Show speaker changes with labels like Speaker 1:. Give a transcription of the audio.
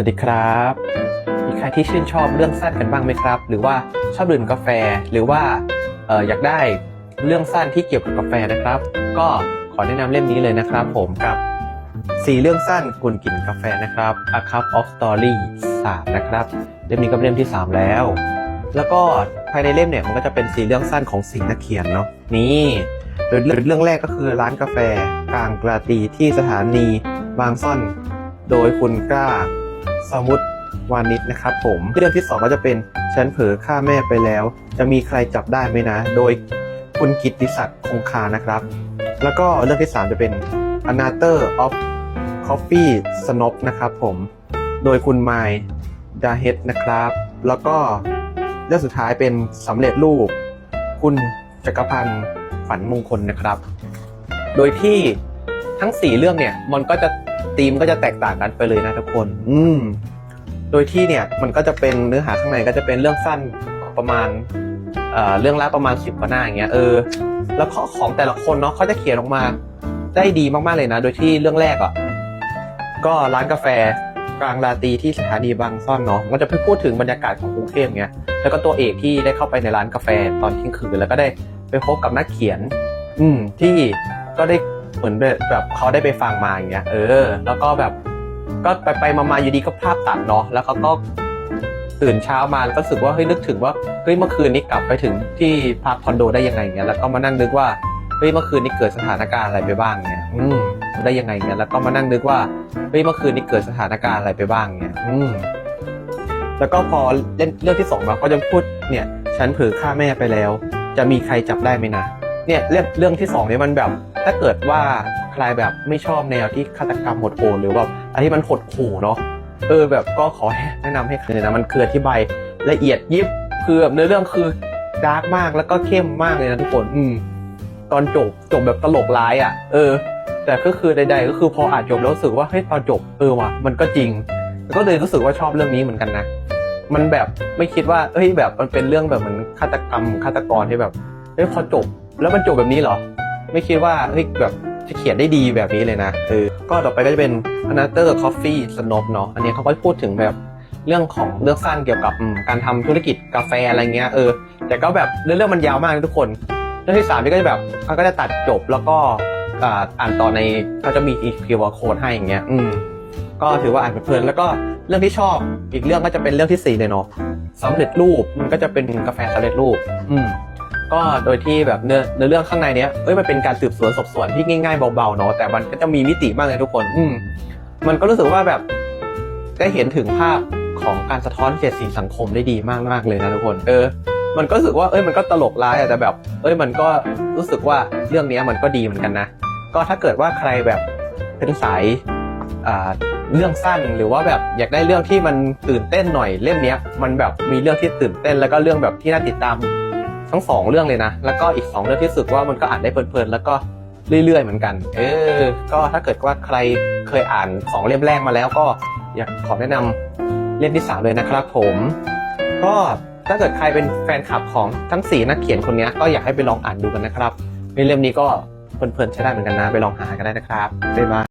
Speaker 1: วัสดีครับ มีใครที่ชื่นชอบเรื่องสั้นกันบ้างไหมครับ หรือว่าชอบดื่มกาแฟ หรือว่าอออยากได้เรื่องสั้นที่เกี่ยวกับกาแฟนะครับ ก็ขอแนะนำเล่มนี้เลยนะครับ ผมกับสี่เรื่องสั้นกุนกลิ่นกาแฟนะครับ A Cup of Story 3นะครับ เล่มนี้ก็เป็นเล่มที่ 3 แล้ว แล้วก็ภายในเล่มเนี่ยมันก็จะเป็นสีเรื่องสั้นของสิงห์นักเขียนเนาะ นี่เรื่องแรกก็คือร้านกาแฟกลางกราตรีที่สถานีบางซ่อน โดยคุณกล้า สมุทรวานิชนะครับผมเรื่องที่สองก็จะเป็นฉันเผลอฆ่าแม่ไปแล้ว จะมีใครจับได้ไหมนะ โดยคุณกิติศักดิ์คงคานะครับ แล้วก็เรื่องที่สามจะเป็น Another of Coffee Snob นะครับผมโดยคุณไมล์ดาเฮดนะครับ แล้วก็เรื่องสุดท้ายเป็นสำเร็จรูป คุณจักรพันธ์ฝันมงคลนะครับ โดยที่ทั้งสี่เรื่องเนี่ยมันก็จะ ธีมก็จะแตกต่างกันไปเลยนะทุกคน อืม โดยที่เนี่ยมันก็จะเป็นเนื้อหาข้างในก็จะเป็นเรื่องสั้นประมาณเอ่อเรื่องละประมาณสิบกว่าหน้าอย่างเงี้ยเออแล้วข้อของแต่ละคนเนาะเขาจะเขียนออกมาได้ดีมากๆเลยนะ โดยที่เรื่องแรกอะก็ร้านกาแฟกลางราตรีที่สถานีบางซ่อนเนาะมันจะไปพูดถึงบรรยากาศของกรุงเทพเงี้ยแล้วก็ตัวเอกที่ได้เข้าไปในร้านกาแฟตอนเที่ยงคืนแล้วก็ได้ไปพบกับนักเขียน อืมที่ก็ได้ เหมือนแบบแบบเขาได้ไปฟังมาอย่างเงี้ยเออ แล้วก็แบบก็ไปไปมามาอยู่ดีก็ภาพตัดเนาะแล้วเขาก็ตื่นเช้ามาแล้วก็รู้สึกว่าเฮ้ยนึกถึงว่าเฮ้ยเมื่อคืนนี้กลับไปถึงที่พักคอนโดได้ยังไงเงี้ยแล้วก็มานั่งนึกว่าเฮ้ยเมื่อคืนนี้เกิดสถานการณ์อะไรไปบ้างเงี้ยอืมได้ยังไงเงี้ยแล้วก็มานั่งนึกว่าเฮ้ยเมื่อคืนนี้เกิดสถานการณ์อะไรไปบ้างเงี้ยอืมแล้วก็พอเล่นเรื่องที่สองมาก็จะพูดเนี่ย ฉันเผลอฆ่าแม่ไปแล้ว จะมีใครจับได้ไหมนะเนี่ยเรื่องเรื่องที่สองเนี่ยมันแบบ ถ้าเกิดว่าใครแบบไม่ชอบแนวที่ฆาตกรรมโหดโหดหรือแบบอะไรที่มันหดหู่เนาะเออแบบก็ขอแนะนำให้เลยนะมันคืออธิบายละเอียดยิบคือแบบเนื้อเรื่องคือดาร์กมากแล้วก็เข้มมากเลยนะทุกคนอืมตอนจบจบแบบตลกร้ายอะ เออ แต่ก็คือใด ๆ ก็คือพออ่านจบแล้วรู้สึกว่าเฮ้ยตอนจบเออว่ะมันก็จริงก็เลยรู้สึกว่าชอบเรื่องนี้เหมือนกันนะมันแบบไม่คิดว่าเฮ้ยแบบมันเป็นเรื่องแบบเหมือนฆาตกรรมฆาตกรที่แบบเฮ้ยพอจบแล้วมันจบแบบนี้เหรอ ไม่คิดว่าเฮ้ยแบบจะเขียนได้ดีแบบนี้เลยนะเออก็ต่อไปก็จะเป็น Another Coffee Snob เนาะอันนี้เขาก็พูดถึงแบบเรื่องของเรื่องสั้นเกี่ยวกับการทำธุรกิจกาแฟอะไรเงี้ยเออแต่ก็แบบเรื่องมันยาวมากทุกคน เรื่องที่สามนี่ก็จะแบบเขาก็จะตัดจบแล้วก็อ่านต่อในเขาจะมีอีก QR code ให้อย่างเงี้ยอืมก็ถือว่าอ่านเพลินแล้วก็เรื่องที่ชอบอีกเรื่องก็จะเป็นเรื่องที่สี่เลยเนาะสำเร็จรูปมันก็จะเป็นกาแฟสำเร็จรูป อืม ก็โดยที่แบบเนื้อเนื้อเรื่องข้างในเนี้ยเอ้ยมันเป็นการสืบสวนสอบสวนที่ง่ายๆเบาๆเนาะแต่มันก็จะมีมิติมากเลยทุกคน อืมมันก็รู้สึกว่าแบบได้เห็นถึงภาพของการสะท้อนเสียดสีสังคมได้ดีมากๆเลยนะทุกคน เออ มันก็รู้สึกว่าเอ้ยมันก็ตลกร้ายอะแต่แบบ เอ้ยมันก็รู้สึกว่าเรื่องนี้มันก็ดีเหมือนกันนะก็ถ้าเกิดว่าใครแบบเป็นสายอ่าเรื่องสั้นหรือว่าแบบอยากได้เรื่องที่มันตื่นเต้นหน่อยเล่มนี้มันแบบมีเรื่องที่ตื่นเต้นแล้วก็เรื่องแบบที่น่าติดตาม ทั้งสองเรื่องเลยนะ แล้วก็อีกสองเรื่องที่รู้สึกว่ามันก็อ่านได้เพลินๆแล้วก็เรื่อยๆเหมือนกัน เออ ก็ถ้าเกิดว่าใครเคยอ่านสองเล่มแรกมาแล้วก็อยากขอแนะนำเล่มที่สามเลยนะครับผม ก็ถ้าเกิดใครเป็นแฟนคลับของทั้งสี่นักเขียนคนนี้ก็อยากให้ไปลองอ่านดูกันนะครับในเล่มนี้ก็เพลินๆใช้ได้เหมือนกันนะ ไปลองหากันได้นะครับบ๊ายบาย